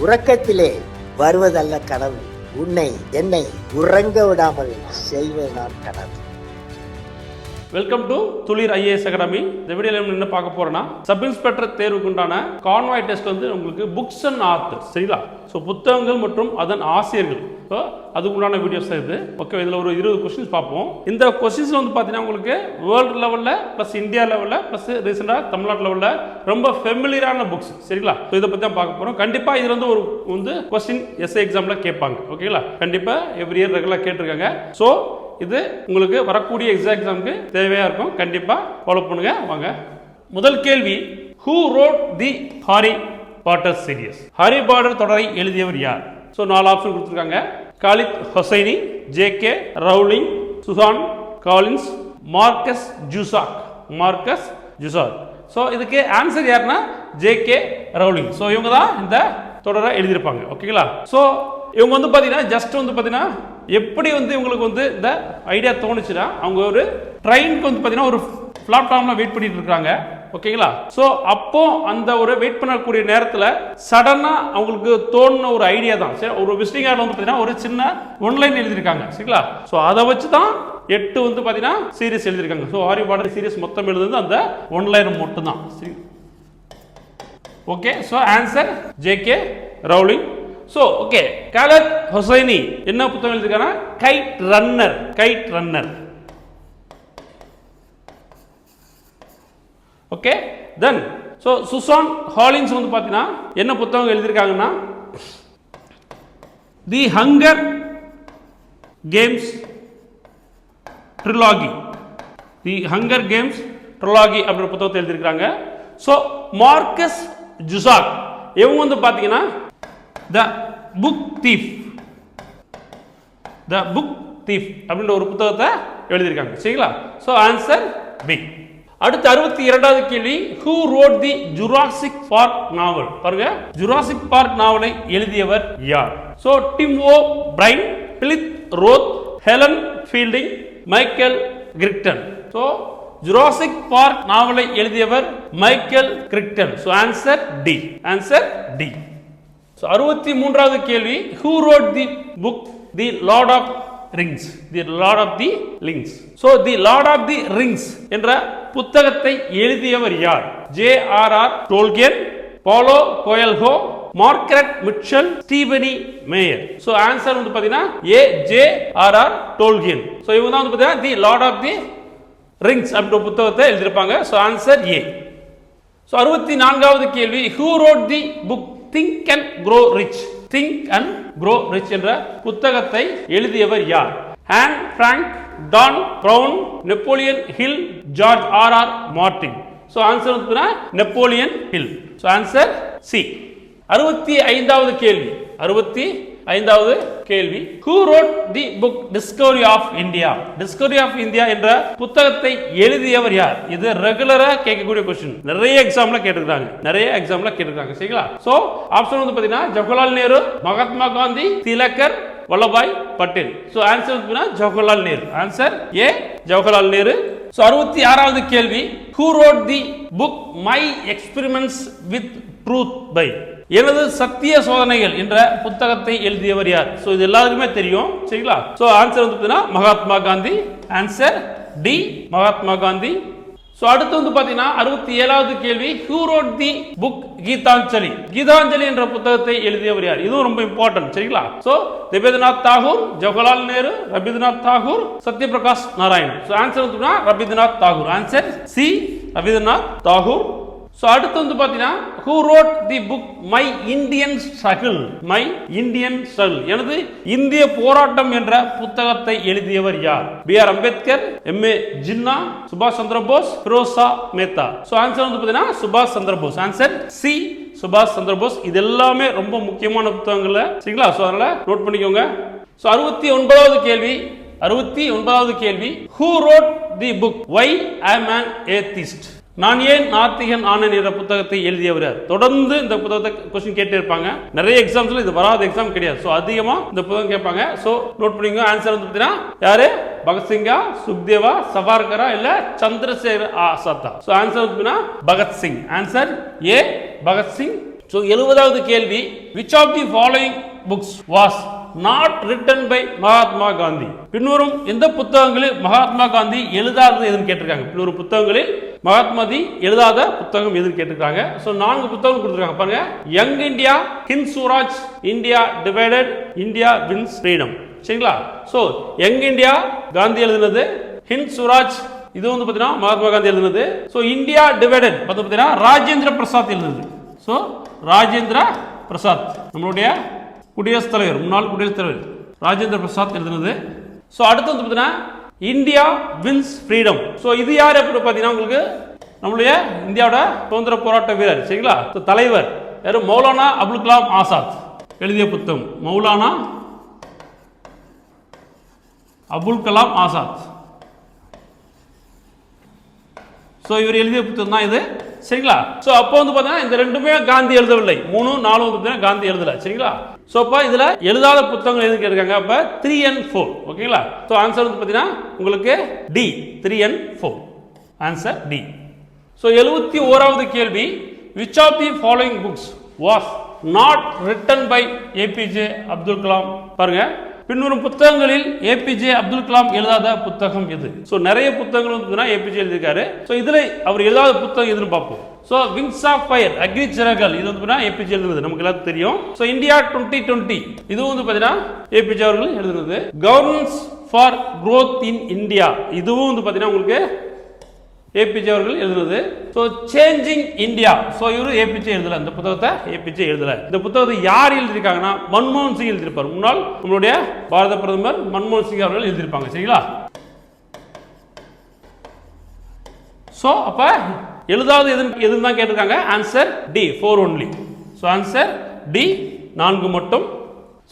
உறக்கத்திலே வருவதல்ல கனவு. உன்னை என்னை உறங்க விடாமல் செய்வதுதான் கனவு. Welcome to Thulir IAS academy இந்த வீடியோவில் நம்ம என்ன பார்க்க போறேன்னா சப் இன்ஸ்பெக்டர் தேர்வுக்கு உண்டான கான்வாய் டெஸ்ட் வந்து உங்களுக்கு புக்ஸ் அண்ட் ஆத்தர் சரிங்களா? ஸோ புத்தகங்கள் மற்றும் அதன் ஆசிரியர்கள். ஸோ அதுக்கு உண்டான வீடியோஸ் தான் இது. ஓகே இதில் ஒரு இருபது கொஸ்டின்ஸ் பார்ப்போம். இந்த கொஸ்டின்ஸ் வந்து பார்த்தீங்கன்னா உங்களுக்கு வேர்ல்டு லெவலில் ப்ளஸ் இந்தியா லெவலில் ப்ளஸ் ரீசெண்டாக தமிழ்நாட்டு லெவலில் ரொம்ப ஃபெமிலியரான புக்ஸ் சரிங்களா? ஸோ இதை பற்றி தான் பார்க்க போகிறோம் கண்டிப்பாக இது வந்து ஒரு வந்து கொஸ்டின் எஸ்ஐ எக்ஸாமில் கேட்பாங்க. ஓகேங்களா கண்டிப்பாக எவ்ரி இயர் ரெகுலராக கேட்டிருக்காங்க. ஸோ இது உங்களுக்கு வரக்கூடிய எக்ஸாம் எக்ஸாமுக்கு தேவையாக இருக்கும். கண்டிப்பாக ஃபாலோ பண்ணுங்க. வாங்க. முதல் கேள்வி who wrote the Harry Potter series Harry Potter தொடரை எழுதியவர் யார்? ஸோ நாலு ஆப்ஷன் கொடுத்துருக்காங்க. Khaled Hosseini J K Rowling Suzanne Collins Markus Zusak Markus Zusak so இதுக்கு ஆன்சர் யாருன்னா ஜே கே ரவுலிங் ஸோ இவங்க தான் இந்த தொடரை எழுதியிருப்பாங்க. ஓகேங்களா ஸோ இவங்க வந்து பார்த்தீங்கன்னா ஜஸ்ட் வந்து பார்த்தீங்கன்னா எப்படி வந்து இவங்களுக்கு வந்து இந்த ஐடியா தோணுச்சுன்னா அவங்க ஒரு ட்ரெயினுக்கு வந்து பார்த்தீங்கன்னா ஒரு பிளாட்ஃபார்மில் வெயிட் பண்ணிட்டு இருக்காங்க. ஓகேங்களா? ஸோ அப்போ அந்த ஒரு வெயிட் பண்ணக்கூடிய நேரத்தில் சடனாக அவங்களுக்கு தோணுன ஒரு ஐடியா தான். சரி ஒரு விசிட்டிங் கார்டில் வந்து பார்த்தீங்கன்னா ஒரு சின்ன ஒன்லைன் எழுதியிருக்காங்க. சரிங்களா? ஸோ அதை வச்சு தான் எட்டு வந்து பார்த்தீங்கன்னா சீரியஸ் எழுதியிருக்காங்க. ஸோ ஆரி பாடர் சீரியஸ் மொத்தம் எழுதுறது அந்த ஒன்லைன் மட்டும்தான். சரி. Okay so answer J K Rowling so okay Khaled Hosseini என்ன புத்தகம் எழுதிருக்காங்கன்னா kite runner kite runner okay then so Suzanne Collins வந்து பார்த்தீங்கன்னா என்ன புத்தகம் எழுதியிருக்காங்கன்னா the hunger games trilogy the hunger games trilogy அப்படின்ற புத்தகத்தை எழுதியிருக்கிறாங்க. ஸோ மார்க்கஸ் ஜுசாக் இவங்க வந்து பார்த்தீங்கன்னா the book thief the book thief அப்படின்ற ஒரு புத்தகத்தை எழுதியிருக்காங்க. சரிங்களா? ஸோ ஆன்சர் பி அடுத்து அறுபத்தி இரண்டாவது கேள்வி. Who wrote the Jurassic Park novel பாருங்க. ஜுராசிக் பார்க் நாவலை எழுதியவர் யார்? So Tim O'Brien Philip Roth Helen Fielding Michael Crichton so Jurassic Park நாவலை எழுதியவர் Michael Crichton so answer D answer D so அறுபத்தி மூன்றாவது கேள்வி. Who wrote the book the Lord of Rings the Lord of the rings so the Lord of the Rings என்ற புத்தகத்தை எழுதியவர் யார்? J R R Tolkien Paulo Coelho Margaret Mitchell Stephenie Meyer so answer வந்து பார்த்தீங்கன்னா A J R R Tolkien so இவங்க தான் வந்து பார்த்தீங்கன்னா the Lord of the Rings அப்படின்ற புத்தகத்தை எழுதியிருப்பாங்க. ஸோ ஆன்சர் ஏ ஸோ அறுபத்தி நான்காவது கேள்வி who wrote the book think and grow rich think and grow rich என்ற புத்தகத்தை எழுதியவர் யார்? Anne Frank Dan Brown Napoleon Hill George R R Martin so answer வந்து Napoleon Hill so answer C அறுபத்தி ஐந்தாவது கேள்வி. அறுபத்தி ஐந்தாவது கேள்வி. Who wrote the book discovery of India discovery of India என்ற புத்தகத்தை எழுதியவர் யார்? இது ரெகுலரா கேட்கக்கூடிய கொஸ்டின் நிறைய எக்ஸாம்ல கேட்டிருக்காங்க நிறைய எக்ஸாம்ல கேட்டிருக்காங்க சரிங்களா? சோ ஆப்ஷன் வந்து பாத்தீங்கன்னா ஜவஹர்லால் நேரு மகாத்மா காந்தி திலகர் வல்லபாய் பட்டேல். ஸோ ஆன்சர் வந்து Jawaharlal Nehru answer A Jawaharlal Nehru so அறுபத்தி ஆறாவது கேள்வி. Who wrote the book my experiments with truth by எனது சத்திய சோதனைகள் என்ற புத்தகத்தை எழுதியவர் யார்? ஸோ இது எல்லாருக்குமே தெரியும். சரிங்களா? ஸோ ஆன்சர் வந்து பார்த்தீங்கன்னா Mahatma Gandhi. Answer D Mahatma Gandhi. So அடுத்து வந்து பார்த்தீங்கன்னா அறுபத்தி ஏழாவது கேள்வி. Who wrote the book Gitanjali Gitanjali என்ற புத்தகத்தை எழுதியவர் யார்? இதுவும் ரொம்ப இம்பார்ட்டன்ட் சரிங்களா? So Rabindranath Tagore Jawaharlal Nehru Rabindranath Tagore Satyaprakash Narayan so answer வந்து Rabindranath Tagore. Answer C Rabindranath Tagore. So அடுத்து வந்து பார்த்தீங்கன்னா who wrote the book my Indian struggle my Indian struggle எனது இந்திய போராட்டம் என்ற புத்தகத்தை எழுதியவர் யார்? B R Ambedkar M A Jinnah சுபாஷ் சந்திர போஸ் பிரோசா மேத்தா ஸோ ஆன்சர் வந்து பார்த்தீங்கன்னா சுபாஷ் சந்திர போஸ். ஆன்சர் சி சுபாஷ் சந்திர போஸ். இது எல்லாமே ரொம்ப முக்கியமான புத்தகங்கள்ல சரிங்களா? ஸோ அதனால நோட் பண்ணிக்கோங்க. ஸோ அறுபத்தி ஒன்பதாவது கேள்வி. அறுபத்தி ஒன்பதாவது கேள்வி. Who wrote the book why I am an atheist நான் ஏன் நாத்திகன் ஆனன் என்ற புத்தகத்தை எழுதியவர் தொடர்ந்து இந்த புத்தகத்தை கொஸ்டின் கேட்டே இருப்பாங்க. நிறைய எக்ஸாம்ஸ்ல இது வராத எக்ஸாம் கிடையாது. ஸோ அதிகமாக இந்த புத்தகம் கேட்பாங்க. ஸோ நோட் பண்ணிங்க ஆன்சர் வந்து பார்த்தீங்கன்னா யாரு? பகத்சிங்கா சுக்தேவா சவார்கரா இல்ல சந்திரசேகர் ஆசாத்தா? ஸோ ஆன்சர் வந்து பார்த்தீங்கன்னா Bhagat Singh. Answer A Bhagat Singh. So எழுபதாவது கேள்வி. Which of the following books was not written by Mahatma Gandhi? பின்வரும் எந்த புத்தகங்களில் மகாத்மா காந்தி எழுதாதது எதுன்னு கேட்டிருக்காங்க. பின்வரும் புத்தகங்களில் மகாத்மாதி எழுதாத புத்தகம் எது கேட்டிருக்காங்க ஸோ நான்கு புத்தகம் கொடுத்துருக்காங்க. பாருங்க. Young India Hind Swaraj India divided India wins freedom சரிங்களா? ஸோ யங் இந்தியா காந்தி எழுதினது. ஹிந்த் சுவராஜ் இது வந்து பார்த்தீங்கன்னா மகாத்மா காந்தி எழுதினது. ஸோ இந்தியா டிவைடட் பார்த்து பார்த்தீங்கன்னா ராஜேந்திர பிரசாத் எழுதுனது. ஸோ ராஜேந்திர பிரசாத் நம்மளுடைய குடியரசுத் தலைவர் முன்னாள் குடியரசுத் தலைவர் ராஜேந்திர பிரசாத் எழுதினது. ஸோ அடுத்து வந்து பார்த்தீங்கன்னா இந்தியா வின்ஸ் ஃப்ரீடம் ஸோ இது யார் எப்படி பார்த்தீங்கன்னா உங்களுக்கு? நம்மளுடைய இந்தியாவோட சுதந்திர போராட்ட வீரர் சரிங்களா? ஸோ தலைவர் யார்? மௌலானா அப்துல் கலாம் ஆசாத். எழுதிய புத்தகம் மௌலானா அபுல் கலாம் ஆசாத். ஸோ இவர் எழுதிய புத்தகம் தான் இது. சரிங்களா? ஸோ அப்போ வந்து பார்த்தீங்கன்னா இந்த ரெண்டுமே காந்தி எழுதவில்லை. மூணு நாலு வந்து பார்த்தீங்கன்னா காந்தி எழுதல. சரிங்களா? ஸோ அப்போ இதில் எழுதாத புத்தகங்கள் எதுக்கு இருக்காங்க அப்போ த்ரீ அண்ட் ஃபோர் ஓகேங்களா? ஸோ ஆன்சர் வந்து பார்த்தீங்கன்னா உங்களுக்கு D three and four answer D so எழுபத்தி ஓராவது கேள்வி. Which of the following books was not written by A P J Abdul Kalam பாருங்கள் பின்வரும் புத்தகங்களில் ஏபிஜே அப்துல் கலாம் எழுதாத புத்தகம் எது ஸோ நிறைய புத்தகங்கள் வந்து ஏபிஜே எழுதியிருக்காரு. ஸோ இதில் அவர் எழுதாத புத்தகம் எதுன்னு பார்ப்போம். ஸோ விங்ஸ் ஆஃப் ஃபயர் அக்னி சிறகல் இது வந்து ஏபிஜே எழுதுனது. நமக்கு எல்லாத்துக்கும் தெரியும். ஸோ இந்தியா டுவெண்ட்டி டுவெண்ட்டி இதுவும் வந்து பார்த்தீங்கன்னா ஏபிஜே அவர்கள் எழுதுனது. Governance for growth in India இதுவும் வந்து பார்த்தீங்கன்னா உங்களுக்கு ஏபிஜே அவர்கள் எழுதுனது. ஸோ சேஞ்சிங் இந்தியா ஸோ இவர் ஏபிஜே எழுதல. இந்த புத்தகத்தை ஏபிஜே எழுதல. இந்த புத்தகத்தை யார் எழுதியிருக்காங்கன்னா மன்மோகன் சிங் எழுதியிருப்பார். முன்னாள் நம்மளுடைய பாரத பிரதமர் மன்மோகன் சிங் அவர்கள் எழுதியிருப்பாங்க. சரிங்களா? ஸோ அப்போ எழுதாவது எது எதுன்னு தான் கேட்டிருக்காங்க? Answer D four only so answer D நான்கு மட்டும்.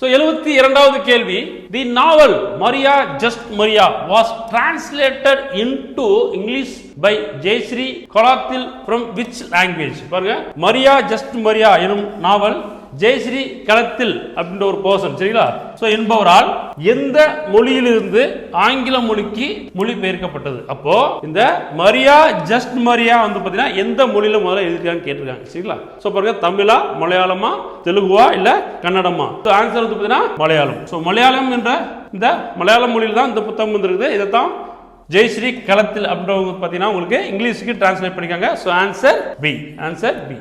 ஸோ எழுபத்தி இரண்டாவது கேள்வி. The novel Maria just Maria was translated into English by Jayasree Kalathil from which language பாருங்க. மரியா ஜஸ்ட் மரியா எனும் நாவல் ஜெயஸ்ரீ களத்தில் அப்படின்ற ஒரு போர்ஷன் சரிங்களா? ஸோ என்பவரால் எந்த மொழியிலிருந்து ஆங்கில மொழிக்கு மொழிபெயர்க்கப்பட்டது? அப்போ இந்த மரியா ஜஸ்ட் மரியா வந்து பார்த்தீங்கன்னா எந்த மொழியில முதல்ல எழுதிருக்காங்கன்னு கேட்டிருக்காங்க சரிங்களா? ஸோ பாருங்க தமிழா மலையாளமா தெலுங்குவா இல்ல கன்னடமா? ஆன்சர் வந்து பார்த்தீங்கன்னா மலையாளம். ஸோ மலையாளம் என்ற இந்த மலையாள மொழியில் தான் இந்த புத்தகம் வந்திருக்குது. இதை தான் ஜெய்ஸ்ரீ களத்தில் அப்படின்றவங்க பார்த்தீங்கன்னா உங்களுக்கு இங்கிலீஷுக்கு டிரான்ஸ்லேட் பண்ணிக்காங்க so answer B answer B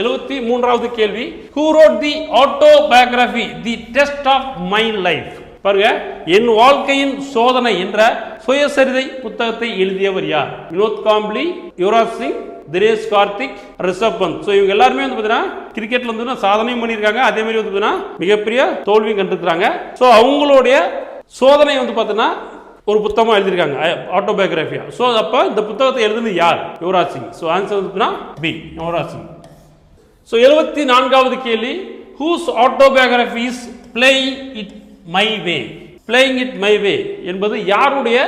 எழுபத்தி மூன்றாவது கேள்வி. Who wrote the autobiography the test of my life பாருங்க என் வாழ்க்கையின் சோதனை என்ற சுயசரிதை புத்தகத்தை எழுதியவர் யார்? வினோத் காம்ப்ளி யுவராஜ் சிங் தினேஷ் கார்த்திக் ரிஷப் பந்த். ஸோ இவங்க எல்லாருமே வந்து பார்த்தீங்கன்னா கிரிக்கெட்ல வந்து சாதனையும் பண்ணியிருக்காங்க. அதே மாதிரி வந்து பார்த்தீங்கன்னா மிகப்பெரிய தோல்வியும் கண்டிருக்கிறாங்க. ஸோ அவங்களுடைய சோதனை வந்து பார்த்தீங்கன்னா ஒரு புத்தகமாக எழுதியிருக்காங்க. ஆட்டோபயோகிராஃபியா ஸோ அப்போ இந்த புத்தகத்தை எழுதுனது யார்? யுவராஜ் சிங். ஸோ ஆன்சர் வந்து பி. யுவராஜ் சிங். ஸோ எழுபத்தி நான்காவது கேள்வி whose autobiography is playing it my way playing it my way என்பது யாருடைய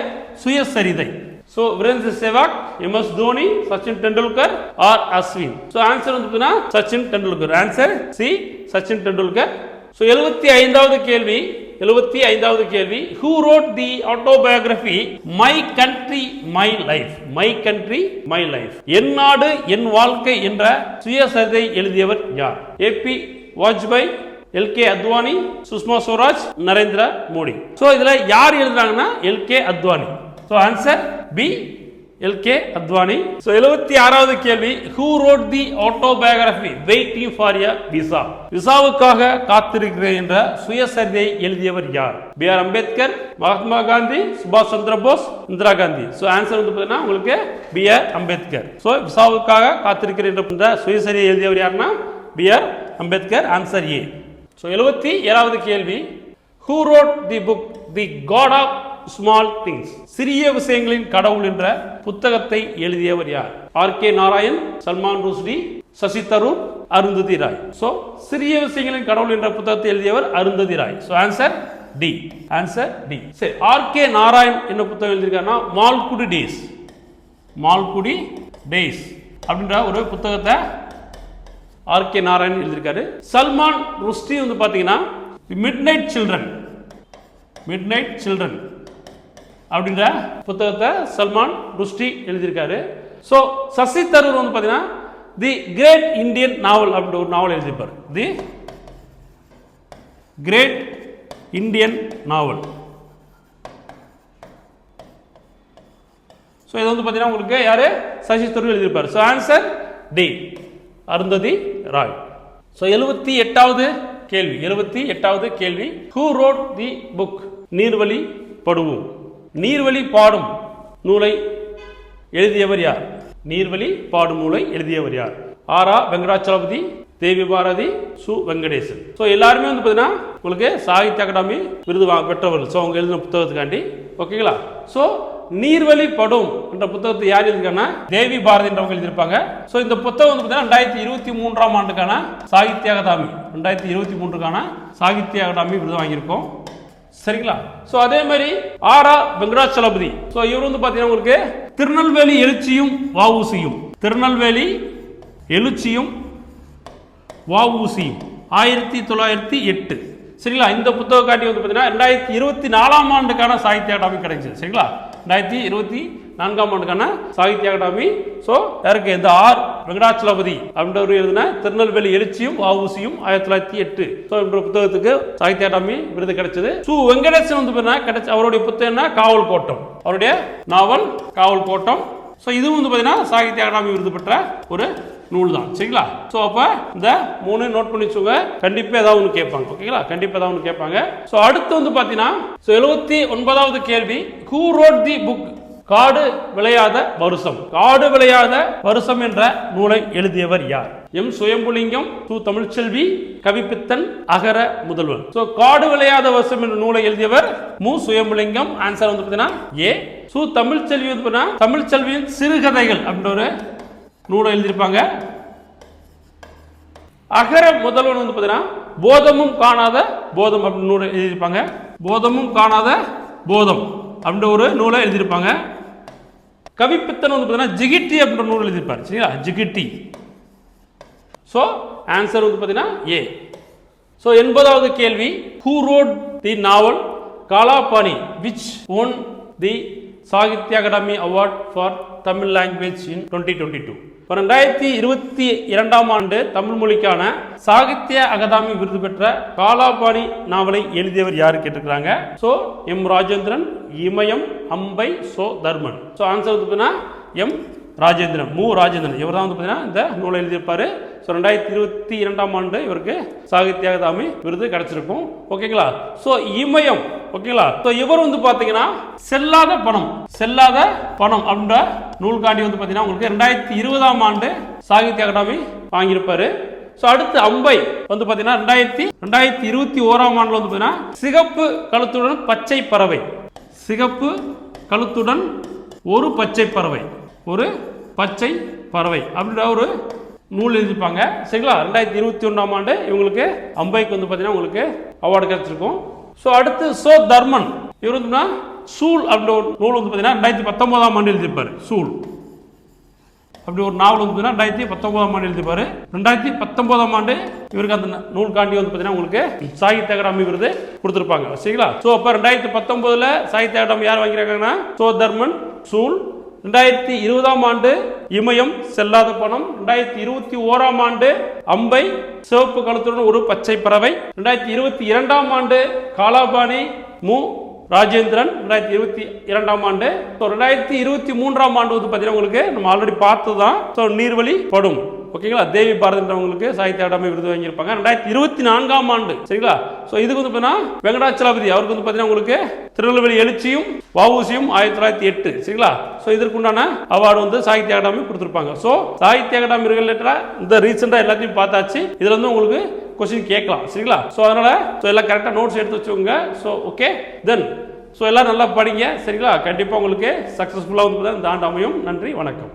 சுயசரிதை? So Virender Sehwag M S Dhoni Sachin Tendulkar R Ashwin so answer வந்து Sachin Tendulkar answer C Sachin Tendulkar so எழுபத்தி ஐந்தாவது கேள்வி எழுபத்தி ஐந்தாவது கேள்வி. Who wrote the autobiography my country my life my country my life என் நாடு என் வாழ்க்கை என்ற சுயசரிதை எழுதியவர் யார்? A B Vajpayee L K Advani Sushma Swaraj Narendra Modi so இதில் யார் எழுதுறாங்கன்னா L K Advani so answer B L K Advani so எழுபத்தி ஆறாவது கேள்வி. Who wrote the autobiography waiting for a visa விசாவுக்காக காத்திருக்கிறேன் என்ற சுயசரிதை எழுதியவர் யார்? பி ஆர் அம்பேத்கர் மகாத்மா காந்தி சுபாஷ் சந்திர போஸ் இந்திரா காந்தி ஸோ ஆன்சர் வந்து பார்த்தீங்கன்னா உங்களுக்கு பி ஆர் அம்பேத்கர் ஸோ விசாவுக்காக காத்திருக்கிறேன் என்ற சுயசரிதை எழுதியவர் யாருன்னா B R Ambedkar answer A so எழுபத்தி ஏழாவது கேள்வி. Who wrote the book the god of small things சிறிய விஷயங்களின் கடவுள் என்ற புத்தகத்தை எழுதியவர் யார்? R K Narayan Salman Rushdie Shashi Tharoor Arundhati Roy. So சிறிய விஷயங்களின் கடவுள் என்ற புத்தகத்தை எழுதியவர் Arundhati Roy. So answer D answer D சரி ஆர் கே நாராயண் என்ன புத்தகம் எழுதியிருக்காருன்னா மால்குடி டேஸ். மால்குடி டேஸ் அப்படின்ற ஒரு புத்தகத்தை ஆர் கே நாராயண் எழுதியிருக்காரு. சல்மான் ருஷ்டி வந்து பார்த்தீங்கன்னா mid night children mid night children அப்படின்ற புத்தகத்தை சல்மான் ருஷ்டி எழுதியிருக்காரு. ஸோ சசி தரூர் வந்து பார்த்தீங்கன்னா தி கிரேட் இந்தியன் நாவல் அப்படின்ற ஒரு நாவல் எழுதியிருப்பார். The great Indian novel so இது வந்து பார்த்தீங்கன்னா உங்களுக்கு யார்? சசி தரூர் எழுதியிருப்பார். So answer D Arundhati Roy. So எழுபத்தி எட்டாவது கேள்வி. எழுபத்தி எட்டாவது கேள்வி. ஹூ ரோட் தி புக் நீர்வழி படுவோம். நீர்வழி பாடும் நூலை எழுதியவர் யார்? நீர்வழி பாடும் நூலை எழுதியவர் யார்? ஆரா. வெங்கடாச்சலபதி தேவி பாரதி சு. வெங்கடேசன். ஸோ எல்லாருமே வந்து பார்த்தீங்கன்னா உங்களுக்கு சாகித்ய அகாடமி விருது பெற்றவர்கள். ஸோ அவங்க எழுதின புத்தகத்துக்காண்டி. ஓகேங்களா ஸோ நீர்வழி படும் என்ற புத்தகத்தை யார் எழுதிருக்காங்கன்னா தேவி பாரதின்றவங்க எழுதியிருப்பாங்க. ஸோ இந்த புத்தகம் வந்து பார்த்தீங்கன்னா ரெண்டாயிரத்தி இருபத்தி மூன்றாம் ஆண்டுக்கான சாகித்ய அகாதமி ரெண்டாயிரத்தி இருபத்தி மூன்றுக்கான சாகித்ய அகாடமி விருது வாங்கியிருக்கோம். சரிங்களா? ஸோ அதே மாதிரி ஆரா வெங்கடாச்சலபதி. ஸோ இவர் வந்து பார்த்தீங்கன்னா உங்களுக்கு திருநெல்வேலி எழுச்சியும் வவுசியும் திருநெல்வேலி எழுச்சியும் வவுசியும் ஆயிரத்தி தொள்ளாயிரத்தி எட்டு. சரிங்களா? இந்த புத்தக காட்டி வந்து பார்த்தீங்கன்னா ரெண்டாயிரத்தி இருபத்தி நாலாம் ஆண்டுக்கான சாகித்ய அகாடமி கிடைச்சது. சரிங்களா? ரெண்டாயிரத்தி இருபத்தி நான்காம் ஆண்டுக்கான சாகித்ய அகாடமி. ஸோ யாருக்கு இந்த ஆர் வெங்கடாச்சலபதி அப்படின்றவர் எழுதின திருநெல்வேலி எழுச்சியும் வஉசியும் ஆயிரத்தி தொள்ளாயிரத்தி எட்டு. ஸோ என்ற புத்தகத்துக்கு சாகித்ய அகாடமி விருது கிடைச்சது. சு. வெங்கடேசன் வந்து பார்த்தீங்கன்னா கிடைச்ச அவருடைய புத்தகம்னா காவல் கோட்டம். அவருடைய நாவல் காவல் கோட்டம். ஸோ இதுவும் வந்து பார்த்தீங்கன்னா சாகித்ய அகாடமி விருது பெற்ற ஒரு நூல் தான் சரிங்களா? ஸோ அப்போ இந்த மூணு நோட் பண்ணி வச்சுங்க கண்டிப்பாக ஏதாவது ஒன்று கேட்பாங்க. ஓகேங்களா? கண்டிப்பாக ஏதாவது ஒன்று கேட்பாங்க. ஸோ அடுத்து வந்து பார்த்தீங்கன்னா ஸோ எழுபத்தி ஒன்பதாவது கேள்வி. ஹூ ரோட் தி புக் காடு விளையாத வருஷம். காடு விளையாத வருஷம் என்ற நூலை எழுதியவர் யார்? எம். சுயம்புலிங்கம் சு. தமிழ்ச்செல்வி கவிப்பித்தன் அகர முதல்வன் ஸோ காடு விளையாத வருஷம் என்ற நூலை எழுதியவர் மு. சுயம்புலிங்கம். ஆன்சர் வந்து பார்த்தீங்கன்னா ஏ. சு. தமிழ்ச்செல்வி வந்து பார்த்தீங்கன்னா தமிழ்ச்செல்வியின் சிறுகதைகள் அப்படின்ற ஒரு நூலை எழுதியிருப்பாங்க. அகர முதல்வன் வந்து பார்த்தீங்கன்னா போதமும் காணாத போதம் அப்படின்னு நூலை எழுதியிருப்பாங்க. போதமும் காணாத போதம். அப்படின்ற ஒரு நூலை எழுதியிருப்பாங்க. கவிப்பித்தன் வந்து பார்த்தீங்கன்னா ஜிகிட்டி அப்படின்ற நூல் எழுதியிருப்பார். சரிங்களா? ஜிகிட்டி. ஸோ ஆன்சர் வந்து பார்த்தீங்கன்னா ஏ ஸோ எண்பதாவது கேள்வி. Who wrote the novel Kalapani which won the Sahitya Akademi award for Tamil language in twenty twenty two இப்போ ரெண்டாயிரத்தி இருபத்தி இரண்டாம் ஆண்டு தமிழ் மொழிக்கான சாகித்ய அகாதமி விருது பெற்ற காலாபாணி நாவலை எழுதியவர் யாரு கேட்டிருக்கிறாங்க? So M Rajendran Imayam Ambai Cho Dharman so answer M Rajendran மு. ராஜேந்திரன். இவர் தான் வந்து பார்த்தீங்கன்னா இந்த நூலை எழுதியிருப்பாரு. ஸோ ரெண்டாயிரத்தி இருபத்தி இரண்டாம் ஆண்டு இவருக்கு சாகித்ய அகாதமி விருது கிடைச்சிருக்கும். ஓகேங்களா? ஸோ இமயம் ஓகேங்களா? ஸோ இவர் வந்து பார்த்தீங்கன்னா செல்லாத பணம் செல்லாத பணம் அப்படின்ற நூல்காண்டி வந்து பார்த்தீங்கன்னா உங்களுக்கு ரெண்டாயிரத்தி இருபதாம் ஆண்டு சாகித்ய அகாடமி வாங்கியிருப்பாரு. ஸோ அடுத்து அம்பை வந்து பார்த்தீங்கன்னா ரெண்டாயிரத்தி ரெண்டாயிரத்தி இருபத்தி ஓராம் ஆண்டில் வந்து பார்த்தீங்கன்னா சிகப்பு கழுத்துடன் பச்சை பறவை. சிகப்பு கழுத்துடன் ஒரு பச்சை பறவை. ஒரு பச்சை பறவை அப்படின்ற ஒரு நூல் எழுதிப்பாங்க சரிங்களா? ரெண்டாயிரத்தி இருபத்தி ஒன்றாம் ஆண்டு இவங்களுக்கு அம்பைக்கு வந்து பார்த்தீங்கன்னா உங்களுக்கு அவார்டு கிடைச்சிருக்கும். ஸோ அடுத்து சோ தர்மன். இவர் வந்து சூல் அப்படின்ற ஒரு நூல் வந்து பார்த்தீங்கன்னா ரெண்டாயிரத்தி பத்தொன்பதாம் ஆண்டு எழுதியிருப்பார். சூல். அப்படி ஒரு நாவல் வந்து பார்த்தீங்கன்னா ரெண்டாயிரத்தி பத்தொன்பதாம் ஆண்டு எழுதிப்பார் ரெண்டாயிரத்தி பத்தொன்பதாம் ஆண்டு இவருக்கு அந்த நூல் காண்டி வந்து பார்த்தீங்கன்னா உங்களுக்கு சாகித்ய அகாடமி விருது கொடுத்துருப்பாங்க. சரிங்களா? ஸோ அப்போ ரெண்டாயிரத்தி பத்தொன்பதுல சாகித்ய அகாடமி யார் வாங்கியிருக்காங்கன்னா? சோ தர்மன் சூல் ரெண்டாயிரத்தி இருபதாம் ஆண்டு இமயம் செல்லாத பணம் ரெண்டாயிரத்தி இருபத்தி ஓராம் ஆண்டு அம்பை சிவப்பு கழுத்துடன் ஒரு பச்சை பறவை ரெண்டாயிரத்தி இருபத்தி இரண்டாம் ஆண்டு காலாபாணி மு. ராஜேந்திரன் ரெண்டாயிரத்தி இருபத்தி இரண்டாம் ஆண்டு. ஸோ ரெண்டாயிரத்தி இருபத்தி மூன்றாம் ஆண்டு வந்து பார்த்தீங்கன்னா உங்களுக்கு நம்ம ஆல்ரெடி பார்த்து தான் ஸோ நீர்வழி படும். ஓகேங்களா? தேவி பாரதின்றவங்களுக்கு சாகித்ய அகாடமி விருது வாங்கியிருப்பாங்க. ரெண்டாயிரத்தி இருபத்தி நான்காம் ஆண்டு. சரிங்களா? ஸோ இதுக்கு வந்து பார்த்தீங்கன்னா வெங்கடாச்சலபதி அவருக்கு வந்து பார்த்தீங்கன்னா உங்களுக்கு திருநெல்வேலி எழுச்சியும் வவுசியும் ஆயிரத்தி தொள்ளாயிரத்தி எட்டு. சரிங்களா? ஸோ இதற்குண்டான அவார்டு வந்து சாகித்ய அகாடமி கொடுத்துருப்பாங்க. ஸோ சாகித்ய அகாடமி ரிலேட்டடாக இந்த ரீசெண்டாக எல்லாத்தையும் பார்த்தாச்சு. இதில் வந்து உங்களுக்கு கொஸ்டின் கேட்கலாம். சரிங்களா? ஸோ அதனால் ஸோ எல்லாம் கரெக்டாக நோட்ஸ் எடுத்து வச்சுக்கோங்க. ஸோ ஓகே தென் ஸோ எல்லாம் நல்லா படிங்க. சரிங்களா? கண்டிப்பாக உங்களுக்கு சக்ஸஸ்ஃபுல்லாக வந்து இந்த ஆண்டு அமையும். நன்றி வணக்கம்.